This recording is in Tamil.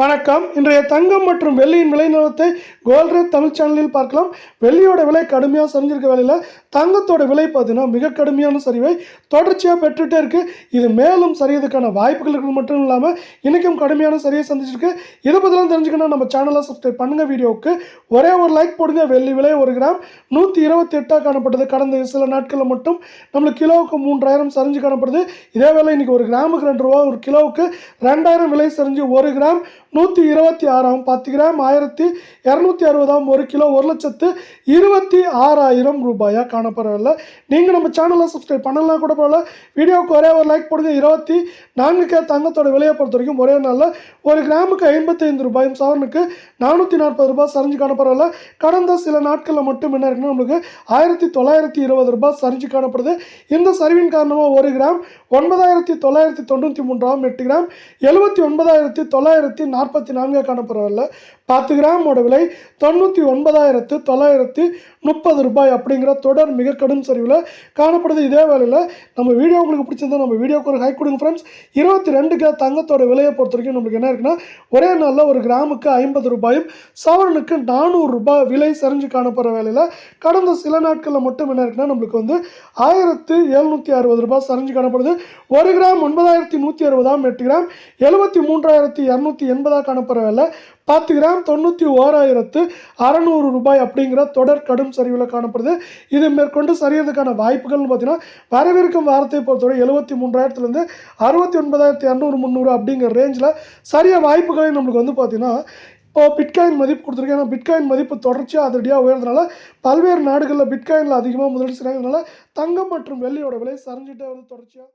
வணக்கம். இன்றைய தங்கம் மற்றும் வெள்ளியின் விலை நிலவரத்தை கோல்ட் தமிழ் சேனலில் பார்க்கலாம். வெள்ளியோட விலை கடுமையாக சரிஞ்சிருக்க வேலையில் தங்கத்தோட விலை பார்த்தீங்கன்னா மிக கடுமையான சரிவை தொடர்ச்சியாக பெற்றுகிட்டே இருக்குது இது மேலும் சரியதுக்கான வாய்ப்புகள் இருக்கிறது மட்டும் இல்லாமல் இன்றைக்கும் கடுமையான சரியை சந்திச்சிருக்கு. இதை பற்றிலாம் தெரிஞ்சுக்கணும் நம்ம சேனலை சப்ஸ்கிரைப் பண்ணுங்கள் வீடியோவுக்கு. ஒரே ஒரு லைக் போடுங்க. வெள்ளி விலை ஒரு கிராம். நூற்றி இருபத்தி எட்டாக காணப்பட்டது. கடந்த சில நாட்களில் மட்டும் நம்மளுக்கு கிலோவுக்கு மூன்றாயிரம் சரிஞ்சு காணப்படுது. இதே வேலை இன்றைக்கி ஒரு கிராமுக்கு ரெண்டு ரூபா ஒரு கிலோவுக்கு ரெண்டாயிரம் விலை சரிஞ்சு ஒரு கிராம் நூற்றி இருபத்தி ஆறாம் பத்து கிராம் ஆயிரத்தி இரநூத்தி அறுபதாம் ஒரு கிலோ ஒரு லட்சத்து இருபத்தி ஆறாயிரம் ரூபாயாக காணப்படவில்லை. நீங்கள் நம்ம சேனலை சப்ஸ்கிரைப் பண்ணலாம் கூட பரவாயில்ல. வீடியோவுக்கு ஒரே ஒரு லைக் போடுங்க. இருபத்தி நான்கு கே தங்கத்தோட விலையை பொறுத்த வரைக்கும் ஒரே நாளில் ஒரு கிராமுக்கு ஐம்பத்தைந்து ரூபாயும் சவரனுக்கு நானூற்றி நாற்பது ரூபாய் சரிஞ்சு காணப்படவில்லை. கடந்த சில நாட்களில் மட்டும் என்ன இருக்குன்னா நம்மளுக்கு ஆயிரத்தி தொள்ளாயிரத்தி இருபது ரூபாய் சரிஞ்சு காணப்படுது. இந்த சரிவின் காரணமாக ஒரு கிராம் ஒன்பதாயிரத்தி தொள்ளாயிரத்தி தொண்ணூற்றி மூன்றாம் எட்டு கிராம் எழுபத்தி ஒன்பதாயிரத்தி தொள்ளாயிரத்தி நாற்பத்தி நான்கு காணப்படுறதில்ல பத்து கிராமோட விலை தொண்ணூற்றி ஒன்பதாயிரத்து தொள்ளாயிரத்து முப்பது ரூபாய் அப்படிங்கிற தொடர் மிக கடும் சரிவில் காணப்படுது. இதே வேலையில் நம்ம வீடியோ உங்களுக்கு பிடிச்சிருந்தா நம்ம வீடியோக்கு ஒரு ஹைக் கொடுங்க ஃப்ரெண்ட்ஸ் இருபத்தி ரெண்டு கிலோ தங்கத்தோட விலையை பொறுத்த வரைக்கும் நம்மளுக்கு என்ன இருக்குன்னா ஒரே நாளில் ஒரு கிராமுக்கு ஐம்பது ரூபாயும் சவரனுக்கு நானூறு ரூபாய் விலை சரிஞ்சு காணப்படுற வேலையில் கடந்த சில நாட்களில் மட்டும் என்ன இருக்குன்னா நம்மளுக்கு வந்து ஆயிரத்து எழுநூற்றி அறுபது ரூபாய் சரிஞ்சு காணப்படுது. ஒரு கிராம் ஒன்பதாயிரத்தி நூற்றி அறுபதாம் எட்டு கிராம் எழுபத்தி மூன்றாயிரத்தி இரநூத்தி எண்பது காணப்படுற வேலை பத்து கிராம் தொண்ணூற்றி ஓராயிரத்து அறநூறு ரூபாய் அப்படிங்கிற தொடர் கடும் சரிவில் காணப்படுது. இது மேற்கொண்டு சரியறதுக்கான வாய்ப்புகள்னு பார்த்தீங்கன்னா வரவிருக்கும் வாரத்தை பொறுத்தவரை எழுபத்தி மூன்றாயிரத்துலேருந்து அறுபத்தி ஒன்பதாயிரத்தி இரநூறு முந்நூறு அப்படிங்கிற ரேஞ்சில் சரிய வாய்ப்புகளை நம்மளுக்கு வந்து பார்த்தீங்கன்னா இப்போ பிட்காயின் மதிப்பு கொடுத்துருக்கேன். ஏன்னா பிட்காயின் மதிப்பு தொடர்ச்சியாக அதிரடியாக உயர்ந்தனால பல்வேறு நாடுகளில் பிட்காயினில் அதிகமாக முதலீடு செய்கிறாங்கனால தங்கம் மற்றும் வெள்ளியோட விலை சரிஞ்சிட்டே வந்து தொடர்ச்சியாக